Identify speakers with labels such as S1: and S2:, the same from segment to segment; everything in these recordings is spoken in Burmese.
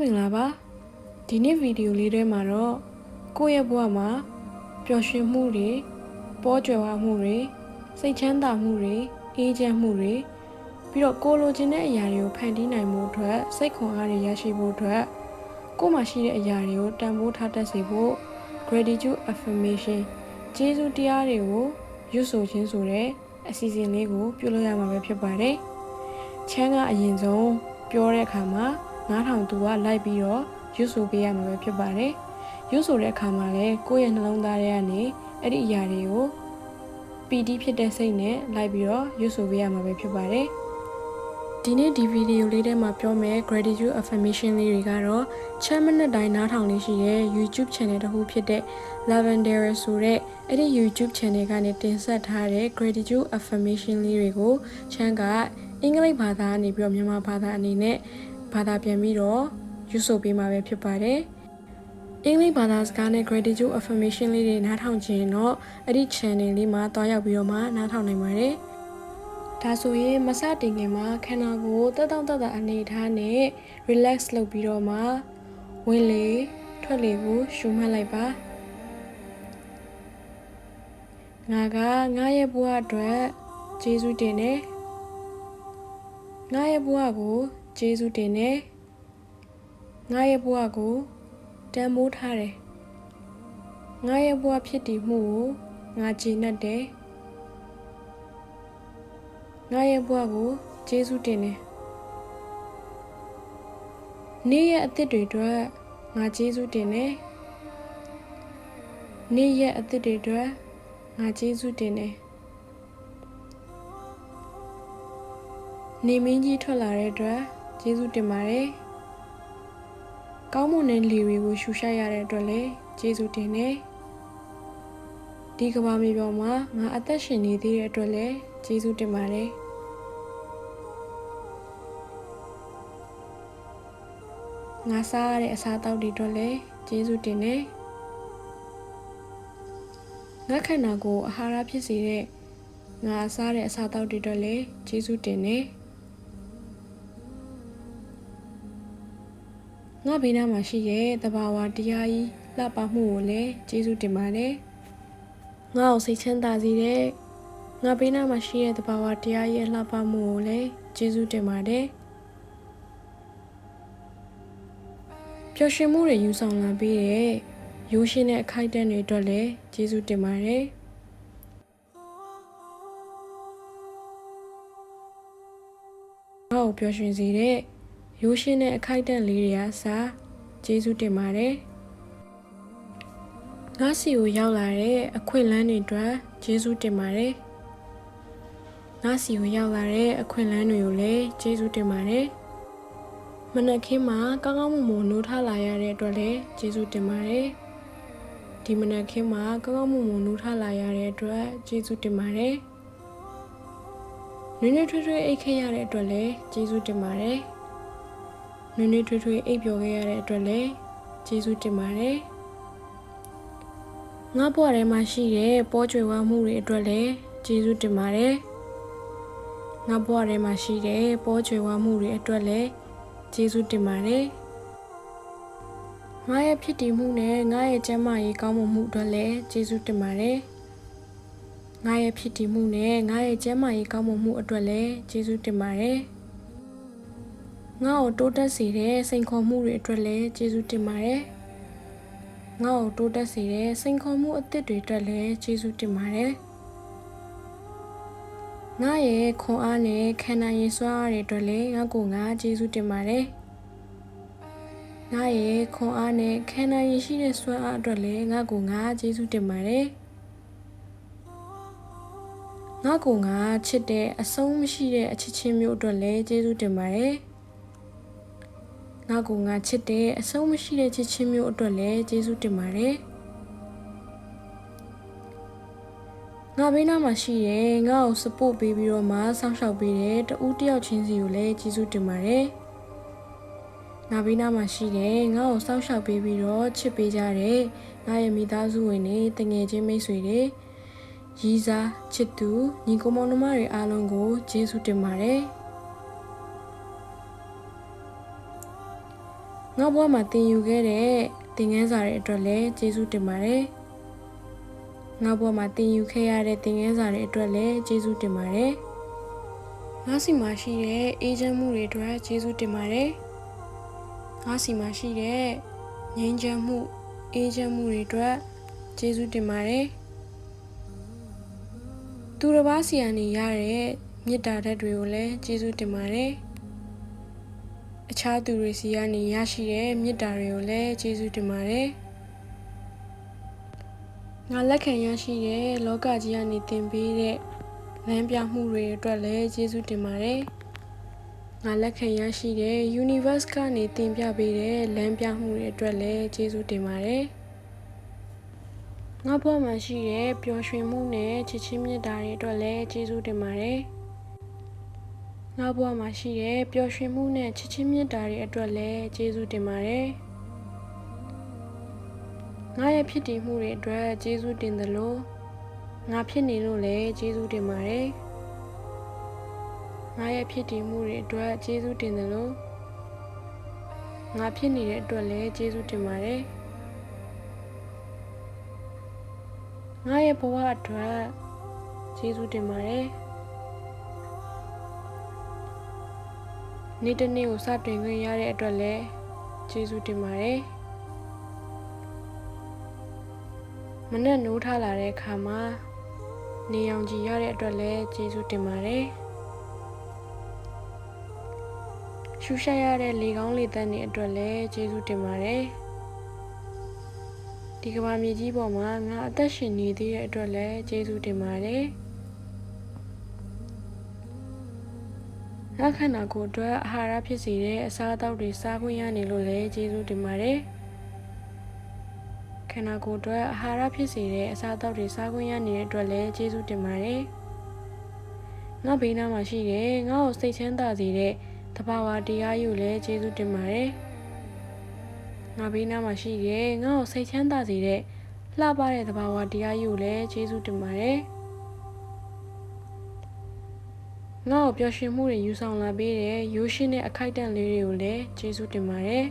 S1: မင်္ဂလာပါဒီနေ့ဗီဒီယိုလေးထဲမှာတော့ကိုယ့်ရဲ့ဘဝမှာပျော်ရွှင်မှုတွေပေါ်ကြွယ်ဝမှုတွေစိတ်ချမ်းသာမှုတွေအေးချမ်းမှုတွေပြီးတော့ကိုလိုချင်တဲ့အရာတွေကိုဖန်တီးနိုင်မှုအတွက်စိတ်ခွန်အားတွေရရှိဖို့အတွက်ကိုယ်မှာရှိတဲ့အရာတွေကိုတန်ဖိုးထားတတ်စေဖို့ gratitude affirmation ကျေးဇူးတရားတွေကိုရွတ်ဆိုခြင်းဆိုတဲ့အစီအစဉ်လေးကိုပြုလုပ်ရမှာပဲဖြစ်ပါတယ်ချမ်းကအရင်ဆုံးပြောတဲ့အခါမှာ 9000သူကလိုက်ပြီးတော့ရွတ်ဆိုပေးရမှာပဲဖြစ်ပါတယ်။ရွတ်ဆိုတဲ့အခါမှာလည်းကိုယ့်ရဲ့နှလုံးသားထဲကနေအဲ့ဒီအရာတွေကိုပီတိဖြစ်တဲ့စိတ်နဲ့လိုက်ပြီးတော့ရွတ်ဆိုပေးရမှာပဲဖြစ်ပါတယ်။ဒီနေ့ဒီဗီဒီယိုလေးထဲမှာပြောမယ် gratitude affirmation လေးတွေကတော့7မိနစ်တိုင်းနားထောင်လေးရှိတဲ့ YouTube channel တစ်ခုဖြစ်တဲ့ Lavender ဆိုတဲ့အဲ့ဒီ YouTube channel ကနေတင်ဆက်ထားတဲ့ gratitude affirmation လေးတွေကိုချမ်းကအင်္ဂလိပ်ဘာသာကနေပြီးတော့မြန်မာဘာသာအနေနဲ့ ဘာသာပြန်ပြီးတော့ယူဆိုပေးမှာပဲဖြစ်ပါတယ်။အင်္ဂလိပ်ဘာသာစကားနဲ့ gratitude affirmation လေးတွေနားထောင်ခြင်းတော့အဲ့ဒီ channel လေးမှာတွားရောက်ပြီးတော့မှနားထောင်နိုင်ပါတယ်။ဒါဆိုရင်မစတင်ခင်မှာခန္ဓာကိုယ်တက်တောင့်တက်တာအနေထားနဲ့ relax လုပ်ပြီးတော့မှဝင်လေထွက်လေကိုရှုမှတ်လိုက်ပါငါကငါရဲ့ဘဝအတွက်ကျေးဇူးတင်တယ်ငါရဲ့ဘဝကို ကျေးဇူးတင်တယ်ငါရဲ့ဘဝကိုတန်မိုးထားတယ်ငါရဲ့ဘဝဖြစ်တည်မှုကိုငါကြည်နှက်တယ်ငါရဲ့ဘဝကိုကျေးဇူးတင်တယ်နေ့ရက်အသစ်တွေအတွက်ငါကျေးဇူးတင်တယ်နေ့ရက်အသစ်တွေအတွက်ငါကျေးဇူးတင်တယ်နေမင်းကြီးထွက်လာတဲ့အတွက် ကျေးဇူးတင်ပါတယ်။ကောင်းမွန်တဲ့လေတွေကိုရှူရှိုက်ရတဲ့အတွက်လည်းကျေးဇူးတင်တယ်။ဒီကဘာမြေပေါ်မှာငါအသက်ရှင်နေသေးတဲ့အတွက်လည်းကျေးဇူးတင်ပါတယ်။ငါစားရတဲ့အစားအသောက်တွေအတွက်လည်းကျေးဇူးတင်တယ်။ငါခန္ဓာကိုယ်အာဟာရဖြစ်စေတဲ့ငါစားတဲ့အစားအသောက်တွေအတွက်လည်းကျေးဇူးတင်တယ်။ ငါဘေးနားမှာရှိတဲ့တဘာဝတရားကြီးလှပမှုကိုလည်းကျေးဇူးတင်ပါတယ်။ငါ့ကိုစိတ်ချမ်းသာစေတဲ့ငါဘေးနားမှာရှိတဲ့တဘာဝတရားကြီးလှပမှုကိုလည်းကျေးဇူးတင်ပါတယ်။ပျော်ရွှင်မှုတွေယူဆောင်လာပေးတဲ့ရိုးရှင်းတဲ့အခိုက်အတန့်တွေအတွက်လည်းကျေးဇူးတင်ပါတယ်။ငါ့ကိုပျော်ရွှင်စေတဲ့ ရိုးရှင်းတဲ့အခိုက်အတန့်လေးတွေကစာကျေးဇူးတင်ပါတယ်ငါစီကိုရောက်လာတဲ့အခွင့်အလမ်းတွေအတွက်ကျေးဇူးတင်ပါတယ်ငါစီကိုရောက်လာတဲ့အခွင့်အလမ်းတွေကိုလည်းကျေးဇူးတင်ပါတယ်မနက်ခင်းမှာကောင်းကောင်းမွန်မွန်နိုးထလာရတဲ့အတွက်လည်းကျေးဇူးတင်ပါတယ်ဒီမနက်ခင်းမှာကောင်းကောင်းမွန်မွန်နိုးထလာရတဲ့အတွက်ကျေးဇူးတင်ပါတယ်နွေးနွေးထွေးထွေးအိတ်ခဲ့ရတဲ့အတွက်လည်းကျေးဇူးတင်ပါတယ် နွေးနွေးထွေးထွေးအိပ်ပျော်ခဲ့ရတဲ့အတွက်လည်းကျေးဇူးတင်ပါတယ်ငါဘဝထဲမှာရှိတဲ့ပေါ်ကျွယ်ဝမှုတွေအတွက်လည်းကျေးဇူးတင်ပါတယ်ငါဘဝထဲမှာရှိတဲ့ပေါ်ကျွယ်ဝမှုတွေအတွက်လည်းကျေးဇူးတင်ပါတယ်ငါရဲ့ဖြစ်တည်မှုနဲ့ငါရဲ့ကျန်းမာရေးကောင်းမွန်မှုအတွက်လည်းကျေးဇူးတင်ပါတယ်ငါရဲ့ဖြစ်တည်မှုနဲ့ငါရဲ့ကျန်းမာရေးကောင်းမွန်မှုအတွက်လည်းကျေးဇူးတင်ပါတယ် ငါ့ကိုတိုးတက်စေတဲ့စိန်ခေါ်မှုတွေအတွက်လည်းကျေးဇူးတင်ပါတယ်။ငါ့ကိုတိုးတက်စေတဲ့စိန်ခေါ်မှုအသစ်တွေအတွက်လည်းကျေးဇူးတင်ပါတယ်။ငါရဲ့ခွန်အားနဲ့ခန္ဓာရည်စွမ်းအားတွေအတွက်လည်းငါ့ကိုငါကျေးဇူးတင်ပါတယ်။ငါရဲ့ခွန်အားနဲ့ခန္ဓာရည်ရှိတဲ့စွမ်းအားအတွက်လည်းငါ့ကိုငါကျေးဇူးတင်ပါတယ်။ငါ့ကိုငါချစ်တဲ့အဆုံးမရှိတဲ့အချစ်ချင်းမျိုးအတွက်လည်းကျေးဇူးတင်ပါတယ်။ ငါကိုငါချစ်တဲ့အဆုံးမရှိတဲ့ချစ်ချင်းမျိုးအတွက်လည်းကျေးဇူးတင်ပါတယ်ငါဘေးနားမှာရှိရဲ့ငါ့ကို support ပေးပြီးတော့မှစောင့်ရှောက်ပေးတဲ့တဦးတယောက်ချင်းစီကိုလည်းကျေးဇူးတင်ပါတယ်ငါဘေးနားမှာရှိတဲ့ငါ့ကိုစောင့်ရှောက်ပေးပြီးတော့ချစ်ပေးကြတဲ့ငါရဲ့မိသားစုဝင်တွေတငယ်ချင်းမိတ်ဆွေတွေရီးစားချစ်သူညီကိုမောင်နှမတွေအားလုံးကိုကျေးဇူးတင်ပါတယ် ငါဘွားမှာတင်ယူခဲ့တဲ့သင်ခန်းစာတွေအတွက်လည်းကျေးဇူးတင်ပါတယ်ငါဘွားမှာတင်ယူခဲ့ရတဲ့သင်ခန်းစာတွေအတွက်လည်းကျေးဇူးတင်ပါတယ်ငါစီမှာရှိတဲ့အေဂျင့်မှုတွေအတွက်ကျေးဇူးတင်ပါတယ်ငါစီမှာရှိတဲ့ငြိမ်းချမ်းမှုအေဂျင့်မှုတွေအတွက်ကျေးဇူးတင်ပါတယ်သူတစ်ပါးစီကနေရတဲ့မေတ္တာဓာတ်တွေကိုလည်းကျေးဇူးတင်ပါတယ် အခြားသူတွေစီကနေရရှိတဲ့မေတ္တာတွေကိုလည်းကျေးဇူးတင်ပါတယ်ငါလက်ခံရရှိတဲ့လောကကြီးကနေသင်ပေးတဲ့လမ်းပြမှုတွေအတွက်လည်းကျေးဇူးတင်ပါတယ်ငါလက်ခံရရှိတဲ့ universe ကနေသင်ပြပေးတဲ့လမ်းပြမှုတွေအတွက်လည်းကျေးဇူးတင်ပါတယ်ငါဘဝမှာရှိတဲ့ပျော်ရွှင်မှုနဲ့ချစ်ချင်းမြတ်တာတွေအတွက်လည်းကျေးဇူးတင်ပါတယ် ငါဘဝမှာရှိတဲ့ပျော်ရွှင်မှုနဲ့ချစ်ချင်းမြတ်တာတွေအတွက်လည်းကျေးဇူးတင်ပါတယ်ငါရဲ့ဖြစ်တည်မှုတွေအတွက်ကျေးဇူးတင်သလိုငါဖြစ်နေလို့လည်းကျေးဇူးတင်ပါတယ်ငါရဲ့ဖြစ်တည်မှုတွေအတွက်ကျေးဇူးတင်သလိုငါဖြစ်နေတဲ့အတွက်လည်းကျေးဇူးတင်ပါတယ်ငါရဲ့ဘဝအတွက်ကျေးဇူးတင်ပါတယ် နေ့တစ်နေ့ကိုစတင်ခွင့်ရတဲ့အတွက်လည်းကျေးဇူးတင်ပါတယ်မနဲ့နိုးထားလာတဲ့အခါမှာနေအောင်ကြည်ရတဲ့အတွက်လည်းကျေးဇူးတင်ပါတယ်ရှူရှာရတဲ့လေကောင်းလေသက်တွေအတွက်လည်းကျေးဇူးတင်ပါတယ်ဒီကမ္ဘာမြေကြီးပေါ်မှာငါအသက်ရှင်နေသေးတဲ့အတွက်လည်းကျေးဇူးတင်ပါတယ် ငါခန္ဓာကိုယ်အတွက်အာဟာရဖြစ်စေတဲ့အစားအသောက်တွေစားခွင့်ရနေလို့လည်းကျေးဇူးတင်ပါတယ်ခန္ဓာကိုယ်အတွက်အာဟာရဖြစ်စေတဲ့အစားအသောက်တွေစားခွင့်ရနေတဲ့အတွက်လည်းကျေးဇူးတင်ပါတယ်ငါဘေးနားမှာရှိတဲ့ငါ့ကိုစိတ်ချမ်းသာစေတဲ့တဘာဝတရားယူလည်းကျေးဇူးတင်ပါတယ်ငါဘေးနားမှာရှိတဲ့ငါ့ကိုစိတ်ချမ်းသာစေတဲ့လှပတဲ့တဘာဝတရားယူလည်းကျေးဇူးတင်ပါတယ် ငါ့ကိုပျော်ရွှင်မှုတွေယူဆောင်လာပေးတဲ့ရိုးရှင်းတဲ့အခိုက်အတန့်လေးတွေကိုလည်းကျေးဇူးတင်ပါတယ်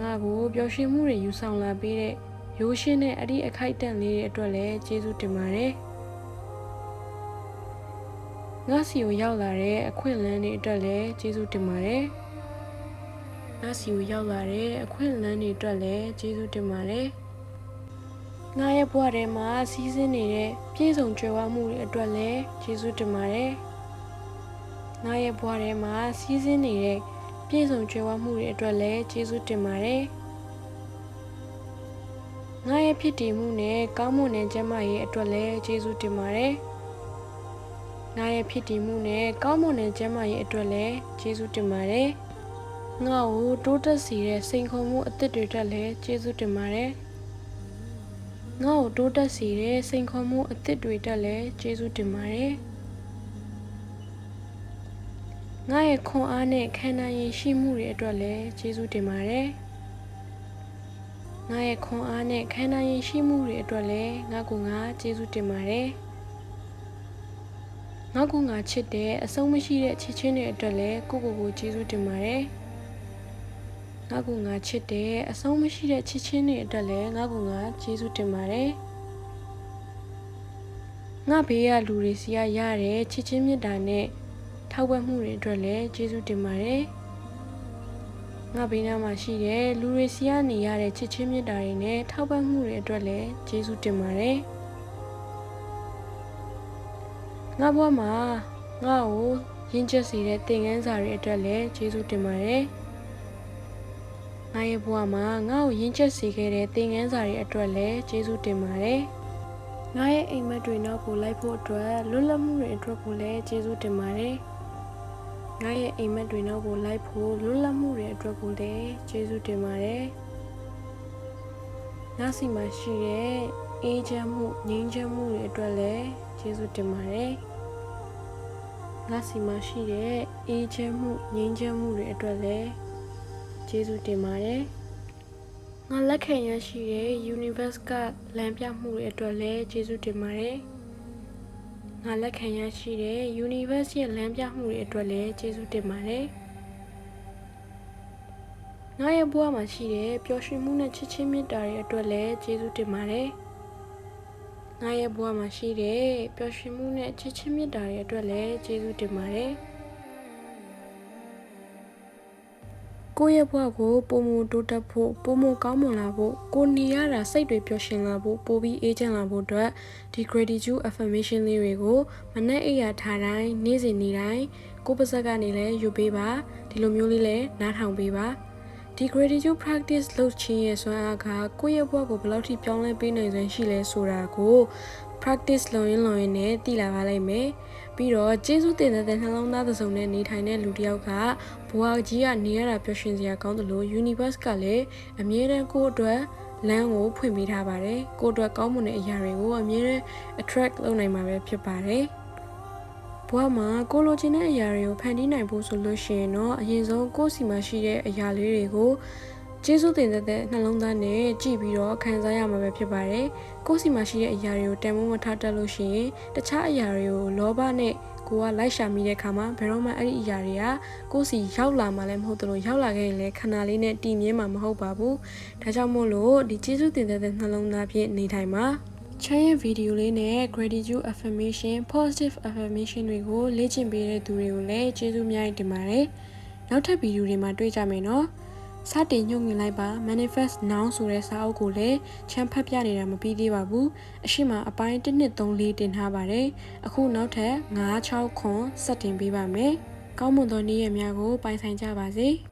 S1: ငါ့ကိုပျော်ရွှင်မှုတွေယူဆောင်လာပေးတဲ့ရိုးရှင်းတဲ့အဒီအခိုက်အတန့်လေးတွေအတွက်လည်းကျေးဇူးတင်ပါတယ်ငါစီကိုရောက်လာတဲ့အခွင့်အလမ်းတွေအတွက်လည်းကျေးဇူးတင်ပါတယ်ငါစီကိုရောက်လာတဲ့အခွင့်အလမ်းတွေအတွက်လည်းကျေးဇူးတင်ပါတယ် ငါရဲ့ဘဝထဲမှာစီးဆင်းနေတဲ့ပြည့်စုံကြွယ်ဝမှုတွေအတွက်လည်းကျေးဇူးတင်ပါတယ်ငါရဲ့ဘဝထဲမှာစီးဆင်းနေတဲ့ပြည့်စုံကြွယ်ဝမှုတွေအတွက်လည်းကျေးဇူးတင်ပါတယ်ငါရဲ့ဖြစ်တည်မှုနဲ့ကောင်းမွန်တဲ့ကျန်းမာရေးအတွက်လည်းကျေးဇူးတင်ပါတယ်ငါရဲ့ဖြစ်တည်မှုနဲ့ကောင်းမွန်တဲ့ကျန်းမာရေးအတွက်လည်းကျေးဇူးတင်ပါတယ်ငါ့ကိုတိုးတက်စေတဲ့စိန်ခေါ်မှုအသစ်တွေအတွက်လည်းကျေးဇူးတင်ပါတယ် ငါ့ကိုတိုးတက်စေတဲ့စိန်ခေါ်မှုအသစ်တွေတက်လည်းကျေးဇူးတင်ပါတယ်ငါရဲ့ခွန်အားနဲ့ခံနိုင်ရရှိမှုတွေအတွက်လည်းကျေးဇူးတင်ပါတယ်ငါရဲ့ခွန်အားနဲ့ခံနိုင်ရရှိမှုတွေအတွက်လည်းငါကငါကျေးဇူးတင်ပါတယ်ငါကငါချစ်တဲ့အဆုံးမရှိတဲ့ချစ်ချင်းတွေအတွက်လည်းကိုကိုကိုကျေးဇူးတင်ပါတယ် ငါကငါချစ်တဲ့အဆုံးမရှိတဲ့ချစ်ချင်းတွေအတွက်လည်းငါကငါကျေးဇူးတင်ပါတယ်ငါဘေးကလူတွေစီကရတဲ့ချစ်ချင်းမြတ်တာနဲ့ထောက်ပံ့မှုတွေအတွက်လည်းကျေးဇူးတင်ပါတယ်ငါဘေးနားမှာရှိတဲ့လူတွေစီကနေရတဲ့ချစ်ချင်းမြတ်တာတွေနဲ့ထောက်ပံ့မှုတွေအတွက်လည်းကျေးဇူးတင်ပါတယ်ငါဘဝမှာငါ့ကိုရင်းချက်စေတဲ့သင်ခန်းစာတွေအတွက်လည်းကျေးဇူးတင်ပါတယ် ငါရဲ့ဘဝမှာငါ့ကိုရင်းချက်စေခဲ့တဲ့သင်ခန်းစာတွေအတွက်လည်းကျေးဇူးတင်ပါတယ်ငါရဲ့အိမ်မက်တွေနောက်ကိုလိုက်ဖို့အတွက်လွတ်လပ်မှုတွေအတွက်ကိုလည်းကျေးဇူးတင်ပါတယ်ငါရဲ့အိမ်မက်တွေနောက်ကိုလိုက်ဖို့လွတ်လပ်မှုတွေအတွက်ကိုလည်းကျေးဇူးတင်ပါတယ်ငါစီမှာရှိတဲ့အေးချမ်းမှုငြိမ်းချမ်းမှုတွေအတွက်လည်းကျေးဇူးတင်ပါတယ်ငါစီမှာရှိတဲ့အေးချမ်းမှုငြိမ်းချမ်းမှုတွေအတွက်လည်း ကျေးဇူးတင်ပါတယ်ငါလက်ခံရရှိတဲ့ universe ကလမ်းပြမှုတွေအတွက်လည်းကျေးဇူးတင်ပါတယ်ငါလက်ခံရရှိတဲ့ universe ရဲ့လမ်းပြမှုတွေအတွက်လည်းကျေးဇူးတင်ပါတယ်ငငါရဲ့ဘဝမှာရှိတဲ့ပျော်ရွှင်မှုနဲ့ချစ်ချင်းမေတ္တာတွေအတွက်လည်းကျေးဇူးတင်ပါတယ်ငါရဲ့ဘဝမှာရှိတဲ့ပျော်ရွှင်မှုနဲ့ချစ်ချင်းမေတ္တာတွေအတွက်လည်းကျေးဇူးတင်ပါတယ် ကိုယ့်ရဲ့ဘဝကိုပုံမတိုးတက်ဖို့ပုံမကောင်းမွန်လာဖို့ကိုနေရတာစိတ်တွေပျော်ရွှင်လာဖို့ပိုပြီးအေးချမ်းလာဖို့အတွက်ဒီ gratitude affirmation လေးတွေကိုမနေ့အိပ်ရာထားတိုင်းနေ့စဉ်နေ့တိုင်းကိုယ့်ပါဇက်ကနေလည်းယူပေးပါဒီလိုမျိုးလေးလည်းနားထောင်ပေးပါဒီ gratitude practice လုပ်ခြင်းရဲ့စွမ်းအားကကိုယ့်ရဲ့ဘဝကိုဘယ်လောက်ထိပြောင်းလဲပေးနိုင်စွမ်းရှိလဲဆိုတာကို practice လုပ်ရင်းလုပ်ရင်းနဲ့သိလာပါလိမ့်မယ် ပြီးတော့ကျေးဇူးတင်တဲ့နှလုံးသားသစုံနဲ့နေထိုင်တဲ့လူတစ်ယောက်ကဘဝကြီးကနေရတာပျော်ရွှင်စရာကောင်းတယ်လို့ universe ကလည်းအမြဲတမ်းကိုယ့်အတွက်လမ်းကိုဖွင့်ပေးထားပါတယ်ကိုယ့်အတွက်ကောင်းမွန်တဲ့အရာတွေကိုအမြဲတမ်း attract လုပ်နိုင်မှာပဲဖြစ်ပါတယ်ဘဝမှာကိုလိုချင်တဲ့အရာတွေကိုဖန်တီးနိုင်ဖို့ဆိုလို့ရှိရင်တော့အရင်ဆုံးကိုယ့်စီမှာရှိတဲ့အရာလေးတွေကို ကျေးဇူးတင်တဲ့နှလုံးသားနဲ့ကြည့်ပြီးတော့ခံစားရမှာပဲဖြစ်ပါတယ်။ကိုယ့်စီမှာရှိတဲ့အရာတွေကိုတန်ဖိုးမထားတတ်လို့ရှိရင်တခြားအရာတွေကိုလောဘနဲ့ကိုကလိုက်ရှာမိတဲ့ခါမှာဘယ်တော့မှအဲ့ဒီအရာတွေကကိုယ့်စီရောက်လာမှလည်းမဟုတ်သလိုရောက်လာခဲ့ရင်လည်းခဏလေးနဲ့တည်မြဲမှာမဟုတ်ပါဘူး။ဒါကြောင့်မို့လို့ဒီကျေးဇူးတင်တဲ့နှလုံးသားဖြင့်နေထိုင်မှာချမ်းရဲ့ဗီဒီယိုလေးနဲ့ gratitude affirmation positive affirmation တွေကိုလေ့ကျင့်ပေးတဲ့သူတွေကိုလည်းကျေးဇူးများတင်ပါတယ်။နောက်ထပ်ဗီဒီယိုတွေမှာတွေ့ကြမယ်နော်။ စတင်ညွှန်ငင်လိုက်ပါ manifest now ဆိုတဲ့စာအုပ်ကိုလည်းချမ်းဖတ်ပြနေတာမပြီးသေးပါဘူးအရှိမအပိုင်း1 2 3 4တင်ထားပါတယ်အခုနောက်ထပ်9 6ခွန်စတင်ပေးပါမယ်ကောင်းမွန်သောနေ့ရက်များကိုပိုင်ဆိုင်ကြပါစေ။